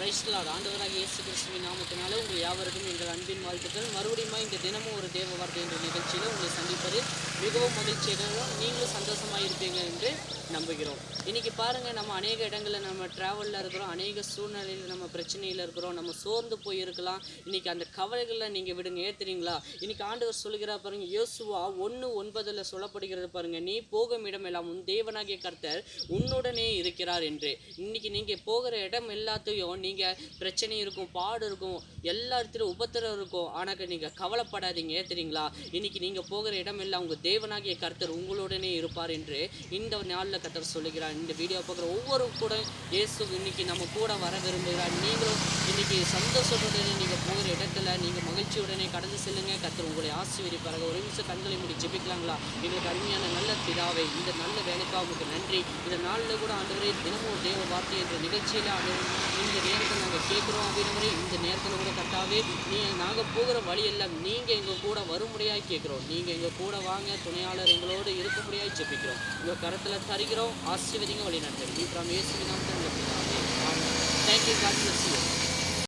கிரைஸ்தலார் ஆண்டவராக இயேசு கிறிஸ்துவின் நாமத்தினால உங்கள் யாவருக்கும் எங்கள் அன்பின் வாழ்த்துக்கள். மறுபடியும் இந்த தினமும் ஒரு தேவ வார்த்தை என்ற நிகழ்ச்சியில் உங்களை சந்திப்பது மிகவும் மகிழ்ச்சியாகவும் நீங்களும் சந்தோஷமாக இருப்பீங்க என்று நம்புகிறோம். இன்னைக்கு பாருங்க நம்ம அநேக இடங்களில் நம்ம டிராவலில் இருக்கிறோம் அநேக சூழ்நிலையில் நம்ம பிரச்சனையில் இருக்கிறோம் நம்ம சோர்ந்து போய் இருக்கலாம் இன்னைக்கு அந்த கவலைகளை நீங்கள் விடுங்க ஏற்றுறீங்களா இன்னைக்கு ஆண்டவர் சொல்கிறா பாருங்க யோசுவா ஒன்று ஒன்பதில் சொல்லப்படுகிறது பாருங்க நீ போகும் இடமெல்லாம் உன் தேவனாகிய கர்த்தர் உன்னுடனே இருக்கிறார் என்று. இன்னைக்கு நீங்கள் போகிற இடம் எல்லாத்தையும் நீங்கள் பிரச்சனை இருக்கும் பாடு இருக்கும் எல்லா இடத்துலையும் உபத்திரம் இருக்கும். ஆனால் நீங்கள் கவலைப்படாதீங்க ஏற்றுறீங்களா இன்னைக்கு நீங்கள் போகிற இடம் எல்லாம் உங்கள் தேவனாகிய கர்த்தர் உங்களுடனே இருப்பார் என்று இந்த நாளில் கத்தர் சொல்லுகிறார். இந்த வீடியோ பார்க்குற ஒவ்வொரு கூட இயேசு இன்னைக்கு நம்ம கூட வர விரும்புகிறார். நீங்களும் இன்னைக்கு சந்தோஷத்துடனே நீங்கள் போகிற இடத்துல நீங்கள் மகிழ்ச்சியுடனே கடந்து செல்லுங்க. கத்தர் உங்களை ஆசீர்வதிப்பார்கள் ஒரு நிமிஷம் கண்களை மூடி ஜெபிக்கலாங்களா? எங்களுக்கு அருமையான நல்ல பிதாவை இந்த நல்ல வேலைக்காக உங்களுக்கு நன்றி. இந்த நாளில் கூட ஆண்டவரே தினமும் தேவ வார்த்தை என்ற நிகழ்ச்சியில் ஆண்டவர் இந்த நேரத்தில் நாங்கள் கேட்குறோம். அப்படின்றவரே இந்த நேரத்தில் கூட நீ நாங்கள் போகிற வழி எல்லாம் நீங்கள் எங்கள் கூட வரும்படியாக கேட்குறோம். நீங்கள் எங்கள் கூட வாங்க துணையாளர் எங்களோடு இருக்கும்படியாக ஜெபிக்கிறோம். உங்கள் கரத்தில் தருகிறோம் ஆசீர்வதிங்க வழி நடத்துங்க நீ பிரம் இயேசுவின் நாமத்தில் தேங்க்யூ காட் பிளஸ் யூ